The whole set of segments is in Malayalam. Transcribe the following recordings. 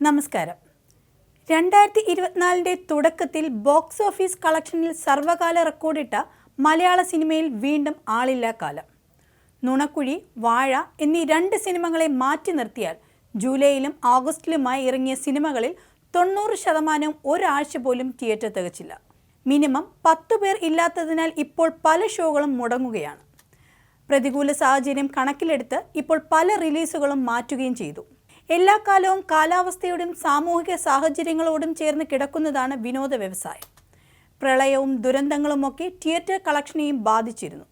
നമസ്കാരം. രണ്ടായിരത്തി ഇരുപത്തിനാലിന്റെ തുടക്കത്തിൽ ബോക്സ് ഓഫീസ് കളക്ഷനിൽ സർവകാല റെക്കോർഡിട്ട മലയാള സിനിമയിൽ വീണ്ടും ആളില്ല കാലം. നുണക്കുഴി വാഴ എന്നീ രണ്ട് സിനിമകളെ മാറ്റി നിർത്തിയാൽ ജൂലൈയിലും ഓഗസ്റ്റിലുമായി ഇറങ്ങിയ സിനിമകളിൽ തൊണ്ണൂറ് ശതമാനവും ഒരാഴ്ച പോലും തിയേറ്റർ തികച്ചില്ല. മിനിമം പത്തു പേർ ഇല്ലാത്തതിനാൽ ഇപ്പോൾ പല ഷോകളും മുടങ്ങുകയാണ്. പ്രതികൂല സാഹചര്യം കണക്കിലെടുത്ത് ഇപ്പോൾ പല റിലീസുകളും മാറ്റുകയും ചെയ്തു. എല്ലാ കാലവും കാലാവസ്ഥയോടും സാമൂഹിക സാഹചര്യങ്ങളോടും ചേർന്ന് കിടക്കുന്നതാണ് വിനോദ വ്യവസായം. പ്രളയവും ദുരന്തങ്ങളും ഒക്കെ തിയേറ്റർ കളക്ഷനെയും ബാധിച്ചിരുന്നു.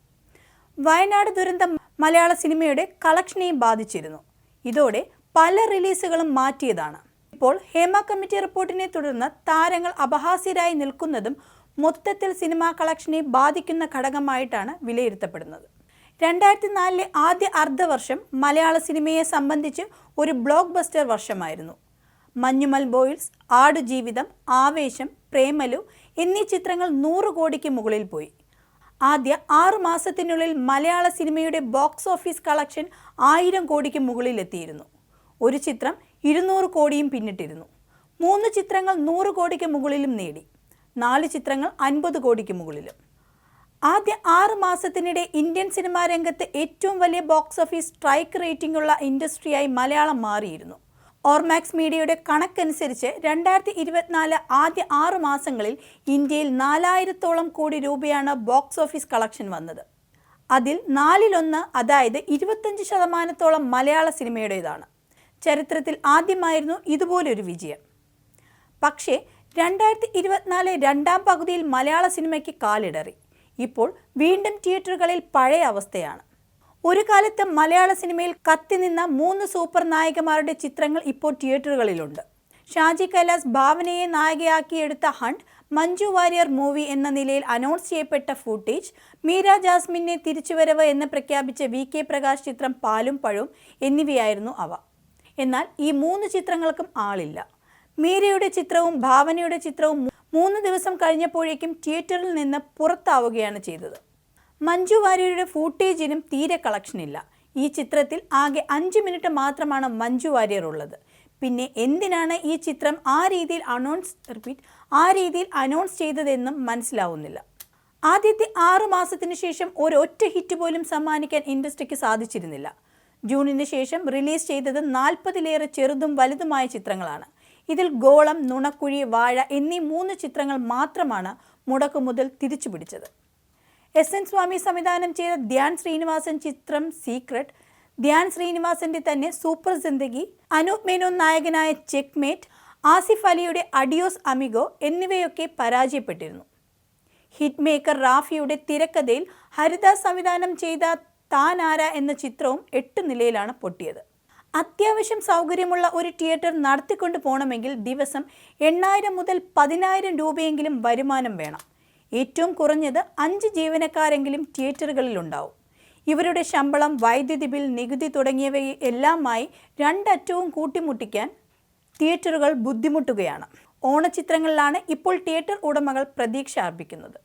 വയനാട് ദുരന്തം മലയാള സിനിമയുടെ കളക്ഷനെയും ബാധിച്ചിരുന്നു. ഇതോടെ പല റിലീസുകളും മാറ്റിയതാണ്. ഇപ്പോൾ ഹേമ കമ്മിറ്റി റിപ്പോർട്ടിനെ തുടർന്ന് താരങ്ങൾ അപഹാസ്യരായി നിൽക്കുന്നതും മൊത്തത്തിൽ സിനിമാ കളക്ഷനെ ബാധിക്കുന്ന ഘടകമായിട്ടാണ് വിലയിരുത്തപ്പെടുന്നത്. രണ്ടായിരത്തി നാലിലെ ആദ്യ അർദ്ധവർഷം മലയാള സിനിമയെ സംബന്ധിച്ച് ഒരു ബ്ലോക്ക് ബസ്റ്റർ വർഷമായിരുന്നു. മഞ്ഞുമൽ ബോയ്സ് ആടുജീവിതം ആവേശം പ്രേമലു എന്നീ ചിത്രങ്ങൾ നൂറ് കോടിക്ക് മുകളിൽ പോയി. ആദ്യ ആറു മാസത്തിനുള്ളിൽ മലയാള സിനിമയുടെ ബോക്സ് ഓഫീസ് കളക്ഷൻ ആയിരം കോടിക്ക് മുകളിലെത്തിയിരുന്നു ഒരു ചിത്രം ഇരുന്നൂറ് കോടിയും പിന്നിട്ടിരുന്നു. മൂന്ന് ചിത്രങ്ങൾ നൂറ് കോടിക്ക് മുകളിലും നേടി. നാല് ചിത്രങ്ങൾ അൻപത് കോടിക്ക് മുകളിലും. ആദ്യ ആറ് മാസത്തിനിടെ ഇന്ത്യൻ സിനിമാ രംഗത്ത് ഏറ്റവും വലിയ ബോക്സ് ഓഫീസ് സ്ട്രൈക്ക് റേറ്റിംഗ് ഉള്ള ഇൻഡസ്ട്രിയായി മലയാളം മാറിയിരുന്നു. ഓർമാക്സ് മീഡിയയുടെ കണക്കനുസരിച്ച് രണ്ടായിരത്തി ഇരുപത്തിനാല് ആദ്യ ആറ് മാസങ്ങളിൽ ഇന്ത്യയിൽ നാലായിരത്തോളം കോടി രൂപയാണ് ബോക്സ് ഓഫീസ് കളക്ഷൻ വന്നത്. അതിൽ നാലിലൊന്ന് അതായത് ഇരുപത്തഞ്ച് ശതമാനത്തോളം മലയാള സിനിമയുടേതാണ്. ചരിത്രത്തിൽ ആദ്യമായിരുന്നു ഇതുപോലൊരു വിജയം. പക്ഷേ രണ്ടായിരത്തി ഇരുപത്തിനാല് രണ്ടാം പകുതിയിൽ മലയാള സിനിമയ്ക്ക് കാലിടറി. ഇപ്പോൾ വീണ്ടും തിയേറ്ററുകളിൽ പഴയ അവസ്ഥയാണ്. ഒരു കാലത്ത് മലയാള സിനിമയിൽ കത്തിനിന്ന മൂന്ന് സൂപ്പർ നായികമാരുടെ ചിത്രങ്ങൾ ഇപ്പോൾ തിയേറ്ററുകളിലുണ്ട്. ഷാജി കൈലാസ് ഭാവനയെ നായികയാക്കിയെടുത്ത ഹണ്ട് മഞ്ജു വാര്യർ മൂവി എന്ന നിലയിൽ അനൗൺസ് ചെയ്യപ്പെട്ട ഫൂട്ടേജ് മീര ജാസ്മിനെ തിരിച്ചുവരവ് എന്ന് പ്രഖ്യാപിച്ച വി കെ പ്രകാശ് ചിത്രം പാലും പഴവും എന്നിവയായിരുന്നു അവ. എന്നാൽ ഈ മൂന്ന് ചിത്രങ്ങൾക്കും ആളില്ല. മീരയുടെ ചിത്രവും ഭാവനയുടെ ചിത്രവും മൂന്ന് ദിവസം കഴിഞ്ഞപ്പോഴേക്കും തിയേറ്ററിൽ നിന്ന് പുറത്താവുകയാണ് ചെയ്തത്. മഞ്ജു വാര്യരുടെ ഫൂട്ടേജിനും തീരെ കളക്ഷനില്ല ഈ ചിത്രത്തിൽ ആകെ അഞ്ച് മിനിറ്റ് മാത്രമാണ് മഞ്ജു വാര്യർ ഉള്ളത്. പിന്നെ എന്തിനാണ് ഈ ചിത്രം ആ രീതിയിൽ അനൗൺസ് റിപ്പീറ്റ് ആ രീതിയിൽ അനൗൺസ് ചെയ്തതെന്നും മനസ്സിലാവുന്നില്ല. ആദ്യത്തെ ആറു മാസത്തിന് ശേഷം ഒരൊറ്റ ഹിറ്റ് പോലും സമ്മാനിക്കാൻ ഇൻഡസ്ട്രിക്ക് സാധിച്ചിരുന്നില്ല. ജൂണിന് ശേഷം റിലീസ് ചെയ്തത് നാൽപ്പതിലേറെ ചെറുതും വലുതുമായ ചിത്രങ്ങളാണ്. ഇതിൽ ഗോളം നുണക്കുഴി വാഴ എന്നീ മൂന്ന് ചിത്രങ്ങൾ മാത്രമാണ് മുടക്കു മുതൽ തിരിച്ചു പിടിച്ചത്. എസ് എൻ സ്വാമി സംവിധാനം ചെയ്ത ധ്യാൻ ശ്രീനിവാസൻ ചിത്രം സീക്രട്ട് ധ്യാൻ ശ്രീനിവാസന്റെ തന്നെ സൂപ്പർ ജിന്ദഗി അനൂപ് മേനോൻ നായകനായ ചെക്ക്മേറ്റ് ആസിഫ് അലിയുടെ അഡിയോസ് അമിഗോ എന്നിവയൊക്കെ പരാജയപ്പെട്ടിരുന്നു. ഹിറ്റ് മേക്കർ റാഫിയുടെ തിരക്കഥയിൽ ഹരിദാസ് സംവിധാനം ചെയ്ത താനാര എന്ന ചിത്രവും എട്ട് നിലയിലാണ് പൊട്ടിയത്. അത്യാവശ്യം സൗകര്യമുള്ള ഒരു തിയേറ്റർ നടത്തിക്കൊണ്ട് പോകണമെങ്കിൽ ദിവസം എണ്ണായിരം മുതൽ പതിനായിരം രൂപയെങ്കിലും വരുമാനം വേണം. ഏറ്റവും കുറഞ്ഞത് അഞ്ച് ജീവനക്കാരെങ്കിലും തിയേറ്ററുകളിൽ ഉണ്ടാവും ഇവരുടെ ശമ്പളം വൈദ്യുതി ബിൽ നികുതി തുടങ്ങിയവയെല്ലാമായി രണ്ടറ്റവും കൂട്ടിമുട്ടിക്കാൻ തിയേറ്ററുകൾ ബുദ്ധിമുട്ടുകയാണ്. ഓണച്ചിത്രങ്ങളിലാണ് ഇപ്പോൾ തിയേറ്റർ ഉടമകൾ പ്രതീക്ഷ അർപ്പിക്കുന്നത്.